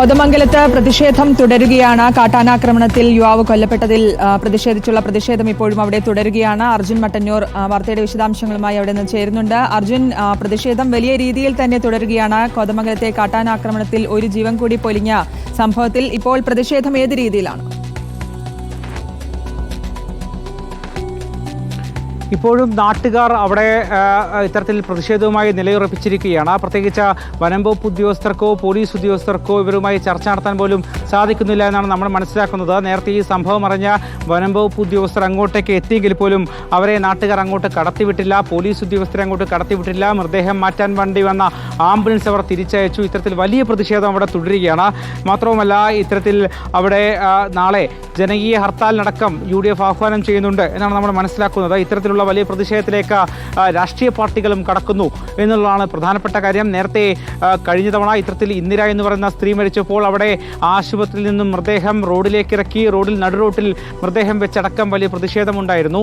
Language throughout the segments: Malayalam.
കോതമംഗലത്ത് പ്രതിഷേധം തുടരുകയാണ്. കാട്ടാനാക്രമണത്തിൽ യുവാവ് കൊല്ലപ്പെട്ടതിൽ പ്രതിഷേധിച്ചുള്ള പ്രതിഷേധം ഇപ്പോഴും അവിടെ തുടരുകയാണ്. അർജുൻ മട്ടന്നൂർ വാർത്തയുടെ വിശദാംശങ്ങളുമായി അവിടെ നിന്ന് ചേരുന്നുണ്ട്. അർജുൻ പ്രതിഷേധം വലിയ രീതിയിൽ തന്നെ തുടരുകയാണ്. കോതമംഗലത്തെ കാട്ടാനാക്രമണത്തിൽ ഒരു ജീവൻ കൂടി പൊലിഞ്ഞ സംഭവത്തിൽ ഇപ്പോൾ പ്രതിഷേധം ഏത് രീതിയിലാണ്? ഇപ്പോഴും നാട്ടുകാർ അവിടെ ഇത്തരത്തിൽ പ്രതിഷേധവുമായി നിലയുറപ്പിച്ചിരിക്കുകയാണ്. പ്രത്യേകിച്ച് വനംവകുപ്പ് ഉദ്യോഗസ്ഥർക്കോ പോലീസ് ഉദ്യോഗസ്ഥർക്കോ ഇവരുമായി ചർച്ച നടത്താൻ പോലും സാധിക്കുന്നില്ല എന്നാണ് നമ്മൾ മനസ്സിലാക്കുന്നത്. നേരത്തെ ഈ സംഭവം അറിഞ്ഞ വനംവകുപ്പ് ഉദ്യോഗസ്ഥർ അങ്ങോട്ടേക്ക് എത്തിയെങ്കിൽ പോലും അവരെ നാട്ടുകാർ അങ്ങോട്ട് കടത്തിവിട്ടില്ല പോലീസ് ഉദ്യോഗസ്ഥരെ അങ്ങോട്ട് കടത്തിവിട്ടില്ല മൃതദേഹം മാറ്റാൻ വേണ്ടി വന്ന ആംബുലൻസ് അവർ തിരിച്ചയച്ചു. ഇത്തരത്തിൽ വലിയ പ്രതിഷേധം അവിടെ തുടരുകയാണ്. മാത്രവുമല്ല ഇത്തരത്തിൽ അവിടെ നാളെ ജനകീയ ഹർത്താലിനടക്കം യു ഡി എഫ് ആഹ്വാനം ചെയ്യുന്നുണ്ട് എന്നാണ് നമ്മൾ മനസ്സിലാക്കുന്നത്. ഇത്തരത്തിലുള്ള വലിയ പ്രതിഷേധത്തിലേക്ക് രാഷ്ട്രീയ പാർട്ടികളും കടക്കുന്നു എന്നുള്ളതാണ് പ്രധാനപ്പെട്ട കാര്യം. നേരത്തെ കഴിഞ്ഞ തവണ ഇത്തരത്തിൽ ഇന്ദിര എന്ന് പറയുന്ന സ്ത്രീ മരിച്ചപ്പോൾ അവിടെ ആശുപത്രിയിൽ നിന്നും മൃതദേഹം റോഡിലേക്ക് ഇറക്കി റോഡിൽ നടുറോട്ടിൽ മൃതദേഹം വെച്ചടക്കം വലിയ പ്രതിഷേധമുണ്ടായിരുന്നു.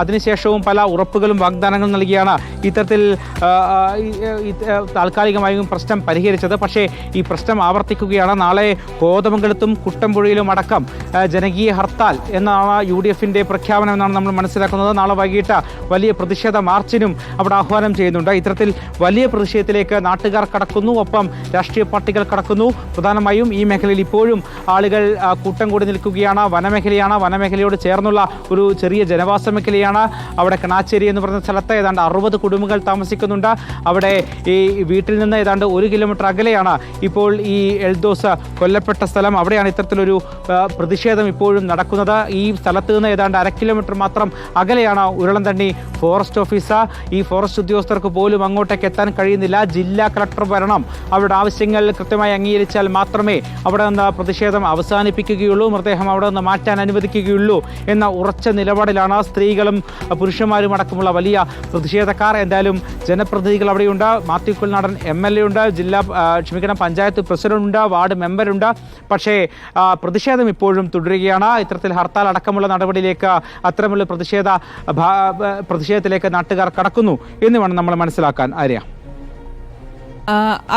അതിനുശേഷവും പല ഉറപ്പുകളും വാഗ്ദാനങ്ങളും നൽകിയാണ് ഇത്തരത്തിൽ താൽക്കാലികമായും പ്രശ്നം പരിഹരിച്ചത്. പക്ഷേ ഈ പ്രശ്നം ആവർത്തിക്കുകയാണ്. നാളെ കോതമംഗലത്തും കുട്ടമ്പുഴയിലും അടക്കം ജനകീയ ഹർത്താൽ എന്നാണ് യു ഡി എഫിന്റെ പ്രഖ്യാപനം എന്നാണ് നമ്മൾ മനസ്സിലാക്കുന്നത്. നാളെ വൈകിട്ട് വലിയ പ്രതിഷേധ മാർച്ചിനും അവിടെ ആഹ്വാനം ചെയ്യുന്നുണ്ട്. ഇത്തരത്തിൽ വലിയ പ്രതിഷേധത്തിലേക്ക് നാട്ടുകാർ കടക്കുന്നു. ഒപ്പം രാഷ്ട്രീയ പാർട്ടികൾ കടക്കുന്നു. പ്രധാനമായും ഈ മേഖലയിൽ ഇപ്പോഴും ആളുകൾ കൂട്ടം കൂടി നിൽക്കുകയാണ്. വനമേഖലയാണ്. വനമേഖലയോട് ചേർന്നുള്ള ഒരു ചെറിയ ജനവാസ മേഖലയാണ് അവിടെ കണാച്ചേരി എന്ന് പറഞ്ഞ സ്ഥലത്ത്. ഏതാണ്ട് അറുപത് കുടുംബങ്ങൾ താമസിക്കുന്നുണ്ട്. അവിടെ ഈ വീട്ടിൽ നിന്ന് ഏതാണ്ട് ഒരു കിലോമീറ്റർ അകലെയാണ് ഇപ്പോൾ ഈ എൽദോസ് കൊല്ലപ്പെട്ട സ്ഥലം. അവിടെയാണ് ഇത്തരത്തിലൊരു പ്രതിഷേധം ഇപ്പോഴും നടക്കുന്നത്. ഈ സ്ഥലത്ത് നിന്ന് ഏതാണ്ട് അര കിലോമീറ്റർ മാത്രം അകലെയാണ് ഉരുളന്തണ്ണി ഫോറസ്റ്റ് ഓഫീസർ ഈ ഫോറസ്റ്റ് ഉദ്യോഗസ്ഥർക്ക് പോലും അങ്ങോട്ടേക്ക് എത്താൻ കഴിയുന്നില്ല. ജില്ലാ കളക്ടർ വരണം. അവരുടെ ആവശ്യങ്ങൾ കൃത്യമായി അംഗീകരിച്ചാൽ മാത്രമേ അവിടെ നിന്ന് പ്രതിഷേധം അവസാനിപ്പിക്കുകയുള്ളൂ. മൃതദേഹം അവിടെ നിന്ന് മാറ്റാൻ അനുവദിക്കുകയുള്ളൂ എന്ന ഉറച്ച നിലപാടിലാണ് സ്ത്രീകളും പുരുഷന്മാരും അടക്കമുള്ള വലിയ പ്രതിഷേധക്കാർ. എന്തായാലും ജനപ്രതിനിധികൾ അവിടെയുണ്ട്. Mathew Kuzhalnadan M L A ഉണ്ട്. ജില്ലാ ക്ഷമിക്കണം പഞ്ചായത്ത് പ്രസിഡന്റ് ഉണ്ട് വാർഡ് മെമ്പറുണ്ട്. പക്ഷേ പ്രതിഷേധം ഇപ്പോഴും തുടരുകയാണ്. ഇത്തരത്തിൽ ഹർത്താൽ അടക്കമുള്ള നടപടിയിലേക്ക് അത്തരമുള്ള പ്രതിഷേധ പ്രതിഷേധത്തിലേക്ക് നാട്ടുകാർ കടക്കുന്നു എന്ന് വേണം നമ്മൾ മനസ്സിലാക്കാൻ. ആര്യ?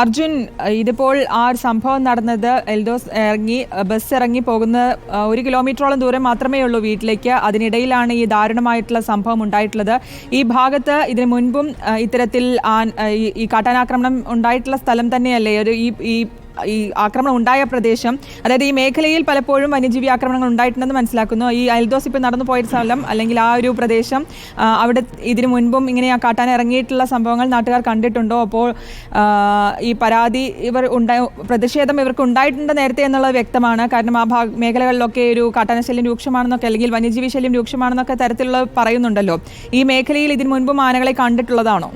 അർജുൻ ഇതിപ്പോൾ ആ ഒരു സംഭവം നടന്നത് എൽദോസ് ഇറങ്ങി ബസ് ഇറങ്ങി പോകുന്ന ഒരു കിലോമീറ്ററോളം ദൂരം മാത്രമേ ഉള്ളൂ വീട്ടിലേക്ക്. അതിനിടയിലാണ് ഈ ദാരുണമായിട്ടുള്ള സംഭവം ഉണ്ടായിട്ടുള്ളത്. ഈ ഭാഗത്ത് ഇതിനു മുൻപും ഇത്തരത്തിൽ ഈ കാട്ടാനാക്രമണം ഉണ്ടായിട്ടുള്ള സ്ഥലം തന്നെയല്ലേ? ഒരു ഈ ഈ ആക്രമണം ഉണ്ടായ പ്രദേശം. അതായത് ഈ മേഖലയിൽ പലപ്പോഴും വന്യജീവി ആക്രമണങ്ങൾ ഉണ്ടായിട്ടുണ്ടെന്ന് മനസ്സിലാക്കുന്നു. ഈ അയൽദോസ് ഇപ്പോൾ നടന്നു പോയ സ്ഥലം അല്ലെങ്കിൽ ആ ഒരു പ്രദേശം അവിടെ ഇതിനു മുൻപും ഇങ്ങനെ ആ കാട്ടാൻ ഇറങ്ങിയിട്ടുള്ള സംഭവങ്ങൾ നാട്ടുകാർ കണ്ടിട്ടുണ്ടോ? അപ്പോൾ ഈ പരാതി ഇവർ ഉണ്ടായ പ്രതിഷേധം ഇവർക്ക് ഉണ്ടായിട്ടുണ്ട് നേരത്തെ എന്നുള്ളത് വ്യക്തമാണ്. കാരണം ആ ഭാഗ മേഖലകളിലൊക്കെ ഒരു കാട്ടാന ശല്യം രൂക്ഷമാണെന്നൊക്കെ അല്ലെങ്കിൽ വന്യജീവി ശല്യം രൂക്ഷമാണെന്നൊക്കെ തരത്തിലുള്ള പറയുന്നുണ്ടല്ലോ. ഈ മേഖലയിൽ ഇതിനു മുൻപും ആനകളെ കണ്ടിട്ടുള്ളതാണോ?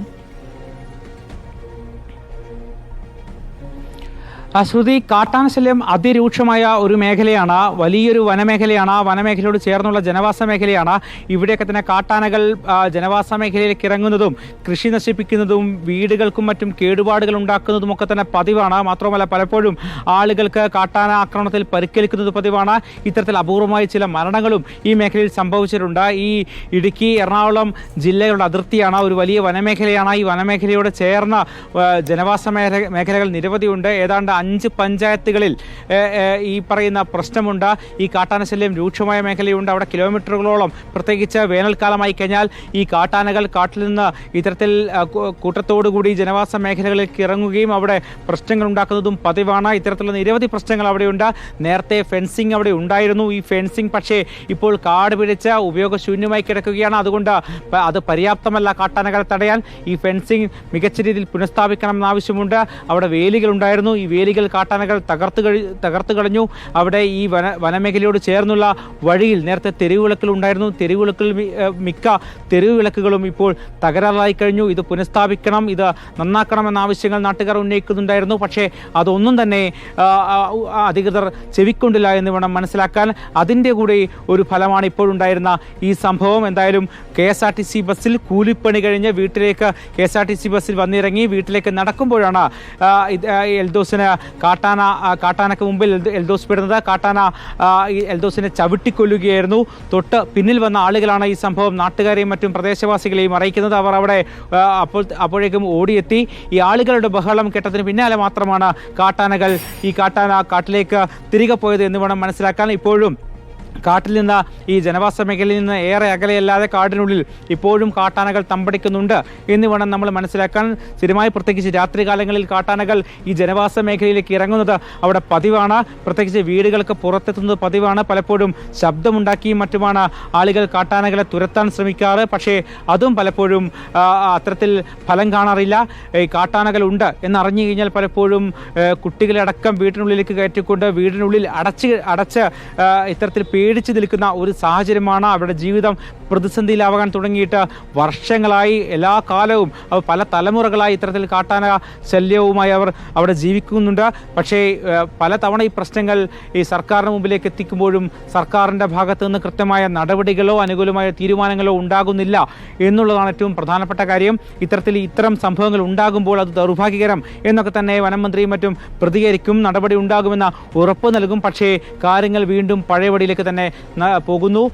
ശ്രുതി കാട്ടാനശല്യം അതിരൂക്ഷമായ ഒരു മേഖലയാണ്. വലിയൊരു വനമേഖലയാണ്. വനമേഖലയോട് ചേർന്നുള്ള ജനവാസ മേഖലയാണ്. ഇവിടെയൊക്കെ തന്നെ കാട്ടാനകൾ ജനവാസ മേഖലയിലേക്ക് ഇറങ്ങുന്നതും കൃഷി നശിപ്പിക്കുന്നതും വീടുകൾക്കും മറ്റും കേടുപാടുകൾ ഉണ്ടാക്കുന്നതും ഒക്കെ തന്നെ പതിവാണ്. മാത്രമല്ല പലപ്പോഴും ആളുകൾക്ക് കാട്ടാന ആക്രമണത്തിൽ പരിക്കേൽക്കുന്നത് പതിവാണ്. ഇത്തരത്തിൽ അപൂർവമായ ചില മരണങ്ങളും ഈ മേഖലയിൽ സംഭവിച്ചിട്ടുണ്ട്. ഈ ഇടുക്കി എറണാകുളം ജില്ലകളുടെ അതിർത്തിയാണ് ഒരു വലിയ വനമേഖലയാണ്. ഈ വനമേഖലയോട് ചേർന്ന ജനവാസ മേഖല മേഖലകൾ നിരവധിയുണ്ട്. ഏതാണ്ട് അഞ്ച് പഞ്ചായത്തുകളിൽ ഈ പറയുന്ന പ്രശ്നമുണ്ട്. ഈ കാട്ടാനശല്യം രൂക്ഷമായ മേഖലയുണ്ട്. അവിടെ കിലോമീറ്ററുകളോളം പ്രത്യേകിച്ച് വേനൽക്കാലമായി കഴിഞ്ഞാൽ ഈ കാട്ടാനകൾ കാട്ടിൽ നിന്ന് ഇത്തരത്തിൽ കൂട്ടത്തോടുകൂടി ജനവാസ മേഖലകളിലേക്ക് ഇറങ്ങുകയും അവിടെ പ്രശ്നങ്ങൾ ഉണ്ടാക്കുന്നതും പതിവാണ്. ഇത്തരത്തിലുള്ള നിരവധി പ്രശ്നങ്ങൾ അവിടെയുണ്ട്. നേരത്തെ ഫെൻസിങ് അവിടെ ഉണ്ടായിരുന്നു. ഈ ഫെൻസിങ് പക്ഷേ ഇപ്പോൾ കാട് പിടിച്ച് ഉപയോഗശൂന്യമായി കിടക്കുകയാണ്. അതുകൊണ്ട് അത് പര്യാപ്തമല്ല കാട്ടാനകളെ തടയാൻ. ഈ ഫെൻസിങ് മികച്ച രീതിയിൽ പുനഃസ്ഥാപിക്കണം ആവശ്യമുണ്ട്. അവിടെ വേലികൾ ഉണ്ടായിരുന്നു ഈ വേലികൾ കാട്ടാനകൾ തകർത്ത് കഴി തകർത്ത് കളഞ്ഞു. അവിടെ ഈ വന വനമേഖലയോട് ചേർന്നുള്ള വഴിയിൽ നേരത്തെ തെരുവിളക്കിൽ ഉണ്ടായിരുന്നു. തെരുവിളക്കിൽ മിക്ക തെരുവിളക്കുകളും ഇപ്പോൾ തകരാറായി കഴിഞ്ഞു. ഇത് പുനഃസ്ഥാപിക്കണം. ഇത് നന്നാക്കണമെന്ന ആവശ്യങ്ങൾ നാട്ടുകാർ ഉന്നയിക്കുന്നുണ്ടായിരുന്നു. പക്ഷേ അതൊന്നും തന്നെ അധികൃതർ ചെവിക്കൊണ്ടില്ല എന്ന് വേണം മനസ്സിലാക്കാൻ. അതിന്റെ കൂടെ ഒരു ഫലമാണ് ഇപ്പോഴുണ്ടായിരുന്ന ഈ സംഭവം. എന്തായാലും K S R T C ബസ്സിൽ കൂലിപ്പണി കഴിഞ്ഞ് വീട്ടിലേക്ക് K S R T C ബസ്സിൽ വന്നിറങ്ങി വീട്ടിലേക്ക് നടക്കുമ്പോഴാണ് എൽദോസിന് കാട്ടാന കാട്ടാനക്ക് മുമ്പിൽ എൽദോ- എൽദോസ് പെടുന്നത്. കാട്ടാന ഈ എൽദോസിനെ ചവിട്ടിക്കൊല്ലുകയായിരുന്നു. തൊട്ട് പിന്നിൽ വന്ന ആളുകളാണ് ഈ സംഭവം നാട്ടുകാരെയും മറ്റും പ്രദേശവാസികളെയും അറിയിക്കുന്നത്. അവർ അവിടെ അപ്പോൾ അപ്പോഴേക്കും ഓടിയെത്തി. ഈ ആളുകളുടെ ബഹളം കേട്ടതിന് പിന്നാലെ മാത്രമാണ് കാട്ടാനകൾ ഈ കാട്ടാന കാട്ടിലേക്ക് തിരികെ പോയത് എന്ന് വേണം മനസ്സിലാക്കാൻ. ഇപ്പോഴും കാട്ടിൽ നിന്ന് ഈ ജനവാസ മേഖലയിൽ നിന്ന് ഏറെ അകലെയല്ലാതെ കാടിനുള്ളിൽ ഇപ്പോഴും കാട്ടാനകൾ തമ്പടിക്കുന്നുണ്ട്. എന്ന് വേണം നമ്മൾ മനസ്സിലാക്കാൻ. സ്ഥിരമായി പ്രത്യേകിച്ച് രാത്രികാലങ്ങളിൽ കാട്ടാനകൾ ഈ ജനവാസ മേഖലയിലേക്ക് ഇറങ്ങുന്നത് അവിടെ പതിവാണ്. പ്രത്യേകിച്ച് വീടുകൾക്ക് പുറത്തെത്തുന്നത് പതിവാണ്. പലപ്പോഴും ശബ്ദമുണ്ടാക്കിയും മറ്റുമാണ് ആളുകൾ കാട്ടാനകളെ തുരത്താൻ ശ്രമിക്കാറ്. പക്ഷേ അതും പലപ്പോഴും അത്തരത്തിൽ ഫലം കാണാറില്ല. ഈ കാട്ടാനകൾ ഉണ്ട് എന്നറിഞ്ഞു കഴിഞ്ഞാൽ പലപ്പോഴും കുട്ടികളെ അടക്കം വീട്ടിനുള്ളിലേക്ക് കയറ്റിക്കൊണ്ട് വീടിനുള്ളിൽ അടച്ച് അടച്ച് ഇത്തരത്തിൽ പേടിച്ച് നിൽക്കുന്ന ഒരു സാഹചര്യമാണ് അവരുടെ ജീവിതം പ്രതിസന്ധിയിലാവാൻ തുടങ്ങിയിട്ട് വർഷങ്ങളായി എല്ലാ കാലവും പല തലമുറകളായി ഇത്തരത്തിൽ കാട്ടാന ശല്യവുമായി അവർ അവിടെ ജീവിക്കുന്നുണ്ട്. പക്ഷേ പലതവണ ഈ പ്രശ്നങ്ങൾ ഈ സർക്കാരിന് മുമ്പിലേക്ക് എത്തിക്കുമ്പോഴും സർക്കാരിന്റെ ഭാഗത്തു നിന്ന് കൃത്യമായ നടപടികളോ അനുകൂലമായ തീരുമാനങ്ങളോ ഉണ്ടാകുന്നില്ല എന്നുള്ളതാണ് ഏറ്റവും പ്രധാനപ്പെട്ട കാര്യം. ഇത്തരത്തിൽ ഇത്തരം സംഭവങ്ങൾ ഉണ്ടാകുമ്പോൾ അത് ദൗർഭാഗ്യകരം എന്നൊക്കെ തന്നെ വനം മന്ത്രിയും മറ്റും പ്രതികരിക്കും. നടപടി ഉണ്ടാകുമെന്ന ഉറപ്പ് നൽകും. പക്ഷേ കാര്യങ്ങൾ വീണ്ടും പഴയപടിയിലേക്ക് തന്നെ ന- പോകുന്നു.